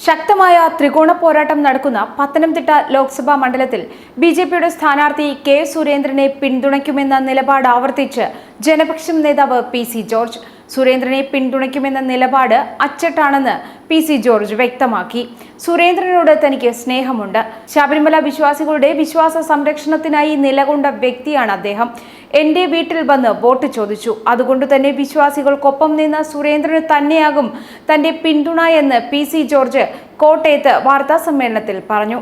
ശക്തമായ ത്രികോണ പോരാട്ടം നടക്കുന്ന പത്തനംതിട്ട ലോക്സഭാ മണ്ഡലത്തിൽ ബി ജെ പിയുടെ സ്ഥാനാർത്ഥി കെ സുരേന്ദ്രനെ പിന്തുണയ്ക്കുമെന്ന നിലപാട് ആവർത്തിച്ച് ജനപക്ഷം നേതാവ് പി സി ജോർജ് സുരേന്ദ്രനെ പിന്തുണയ്ക്കുമെന്ന നിലപാട് അച്ചട്ടാണെന്ന് പി സി ജോർജ് വ്യക്തമാക്കി. സുരേന്ദ്രനോട് തനിക്ക് സ്നേഹമുണ്ട്. ശബരിമല വിശ്വാസികളുടെ വിശ്വാസ സംരക്ഷണത്തിനായി നിലകൊണ്ട വ്യക്തിയാണ് അദ്ദേഹം. എന്റെ വീട്ടിൽ വന്ന് വോട്ട് ചോദിച്ചു. അതുകൊണ്ട് തന്നെ വിശ്വാസികൾക്കൊപ്പം നിന്ന സുരേന്ദ്രന് തന്നെയാകും തന്റെ പിന്തുണ എന്ന് പി സി ജോർജ് കോട്ടയത്ത് വാർത്താ സമ്മേളനത്തിൽ പറഞ്ഞു.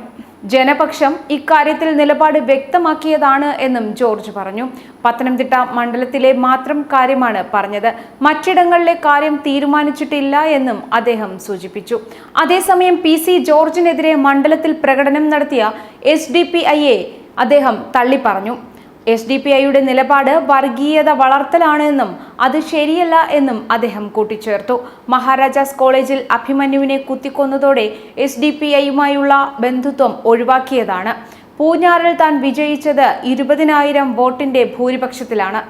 ജനപക്ഷം ഇക്കാര്യത്തിൽ നിലപാട് വ്യക്തമാക്കിയതാണ് എന്നും ജോർജ് പറഞ്ഞു. പത്തനംതിട്ട മണ്ഡലത്തിലെ മാത്രം കാര്യമാണ് പറഞ്ഞത്. മറ്റിടങ്ങളിലെ കാര്യം തീരുമാനിച്ചിട്ടില്ല എന്നും അദ്ദേഹം സൂചിപ്പിച്ചു. അതേസമയം പി സി ജോർജിനെതിരെ മണ്ഡലത്തിൽ പ്രകടനം നടത്തിയ എസ് ഡി പി ഐയെ അദ്ദേഹം എസ് ഡി പി ഐയുടെ നിലപാട് വർഗീയത വളർത്തലാണെന്നും അത് ശരിയല്ല എന്നും അദ്ദേഹം കൂട്ടിച്ചേർത്തു. മഹാരാജാസ് കോളേജിൽ അഭിമന്യുവിനെ കുത്തിക്കൊന്നതോടെ എസ് ഡി പി ഐയുമായുള്ള ബന്ധുത്വം ഒഴിവാക്കിയതാണ്. പൂഞ്ഞാറിൽ താൻ വിജയിച്ചത് ഇരുപതിനായിരം വോട്ടിന്റെ ഭൂരിപക്ഷത്തിലാണ്.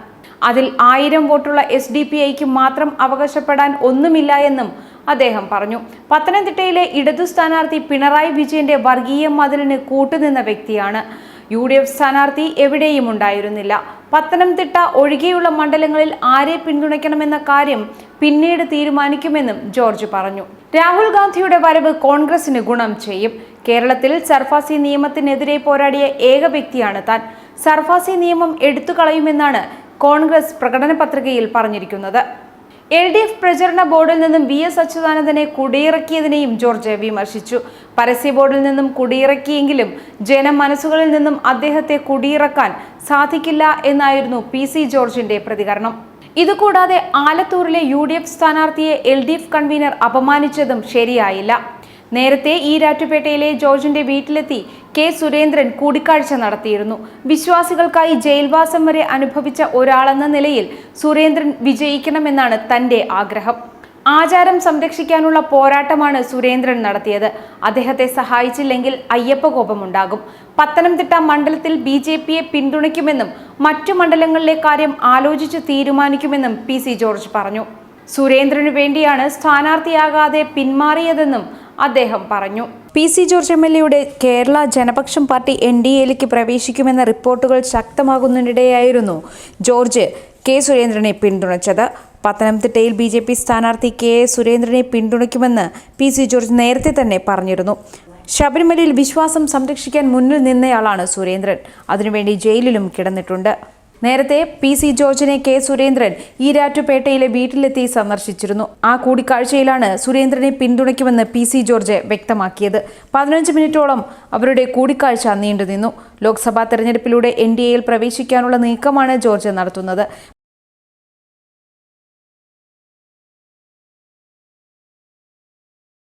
അതിൽ ആയിരം വോട്ടുള്ള എസ് ഡി പി ഐക്ക് മാത്രം അവകാശപ്പെടാൻ ഒന്നുമില്ല എന്നും അദ്ദേഹം പറഞ്ഞു. പത്തനംതിട്ടയിലെ ഇടതു സ്ഥാനാർത്ഥി പിണറായി വിജയന്റെ വർഗീയ മതിലിന് കൂട്ടുനിന്ന വ്യക്തിയാണ്. യു ഡി എഫ് സ്ഥാനാർത്ഥി എവിടെയും ഉണ്ടായിരുന്നില്ല. പത്തനംതിട്ട ഒഴികെയുള്ള മണ്ഡലങ്ങളിൽ ആരെ പിന്തുണയ്ക്കണമെന്ന കാര്യം പിന്നീട് തീരുമാനിക്കുമെന്നും ജോർജ് പറഞ്ഞു. രാഹുൽ ഗാന്ധിയുടെ വരവ് കോൺഗ്രസിന് ഗുണം ചെയ്യും. കേരളത്തിൽ സർഫാസി നിയമത്തിനെതിരെ പോരാടിയ ഏക വ്യക്തിയാണ് താൻ. സർഫാസി നിയമം എടുത്തു കളയുമെന്നാണ് കോൺഗ്രസ് പ്രകടന പത്രികയിൽ പറഞ്ഞിരിക്കുന്നത്. എൽ ഡി എഫ് പ്രചരണ ബോർഡിൽ നിന്നും വി എസ് അച്യുതാനന്ദനെ കുടിയിറക്കിയതിനെയും ജോർജ് വിമർശിച്ചു. പരസ്യ ബോർഡിൽ നിന്നും കുടിയിറക്കിയെങ്കിലും ജനമനസ്സുകളിൽ നിന്നും അദ്ദേഹത്തെ കുടിയിറക്കാൻ സാധിക്കില്ല എന്നായിരുന്നു പി സി ജോർജിന്റെ പ്രതികരണം. ഇതുകൂടാതെ ആലത്തൂരിലെ യു ഡി എഫ് സ്ഥാനാർത്ഥിയെ എൽ ഡി എഫ് കൺവീനർ അപമാനിച്ചതും ശരിയായില്ല. നേരത്തെ ഈരാറ്റുപേട്ടയിലെ ജോർജിന്റെ വീട്ടിലെത്തി കെ സുരേന്ദ്രൻ കൂടിക്കാഴ്ച നടത്തിയിരുന്നു. വിശ്വാസികൾക്കായി ജയിൽവാസം വരെ അനുഭവിച്ച ഒരാളെന്ന നിലയിൽ സുരേന്ദ്രൻ വിജയിക്കണമെന്നാണ് തന്റെ ആഗ്രഹം. ആചാരം സംരക്ഷിക്കാനുള്ള പോരാട്ടമാണ് സുരേന്ദ്രൻ നടത്തിയത്. അദ്ദേഹത്തെ സഹായിച്ചില്ലെങ്കിൽ അയ്യപ്പ കോപമുണ്ടാകും പത്തനംതിട്ട മണ്ഡലത്തിൽ ബി ജെ പിയെ പിന്തുണയ്ക്കുമെന്നും മറ്റു മണ്ഡലങ്ങളിലെ കാര്യം ആലോചിച്ച് തീരുമാനിക്കുമെന്നും പി സി ജോർജ് പറഞ്ഞു. സുരേന്ദ്രനു വേണ്ടിയാണ് സ്ഥാനാർത്ഥിയാകാതെ പിന്മാറിയതെന്നും അദ്ദേഹം പറഞ്ഞു. P C George M L എയുടെ Kerala Janapaksham party N D എയിലേക്ക് പ്രവേശിക്കുമെന്ന റിപ്പോർട്ടുകൾ ശക്തമാകുന്നതിനിടെയായിരുന്നു ജോർജ് കെ സുരേന്ദ്രനെ പിന്തുണച്ചത്. പത്തനംതിട്ടയിൽ ബി ജെ പി സ്ഥാനാർത്ഥി കെ എ സുരേന്ദ്രനെ പിന്തുണയ്ക്കുമെന്ന് പി സി ജോർജ് നേരത്തെ തന്നെ പറഞ്ഞിരുന്നു. ശബരിമലയിൽ വിശ്വാസം സംരക്ഷിക്കാൻ മുന്നിൽ നിന്നയാളാണ് സുരേന്ദ്രൻ. അതിനുവേണ്ടി ജയിലിലും കിടന്നിട്ടുണ്ട്. നേരത്തെ പി സി ജോർജിനെ കെ സുരേന്ദ്രൻ ഈരാറ്റുപേട്ടയിലെ വീട്ടിലെത്തി സന്ദർശിച്ചിരുന്നു. ആ കൂടിക്കാഴ്ചയിലാണ് സുരേന്ദ്രനെ പിന്തുണയ്ക്കുമെന്ന് പി സി ജോർജ് വ്യക്തമാക്കിയത്. പതിനഞ്ച് മിനിറ്റോളം അവരുടെ കൂടിക്കാഴ്ച നീണ്ടുനിന്നു. ലോക്സഭാ തെരഞ്ഞെടുപ്പിലൂടെ എൻ ഡി എയിൽ പ്രവേശിക്കാനുള്ള നീക്കമാണ് ജോർജ് നടത്തുന്നത്.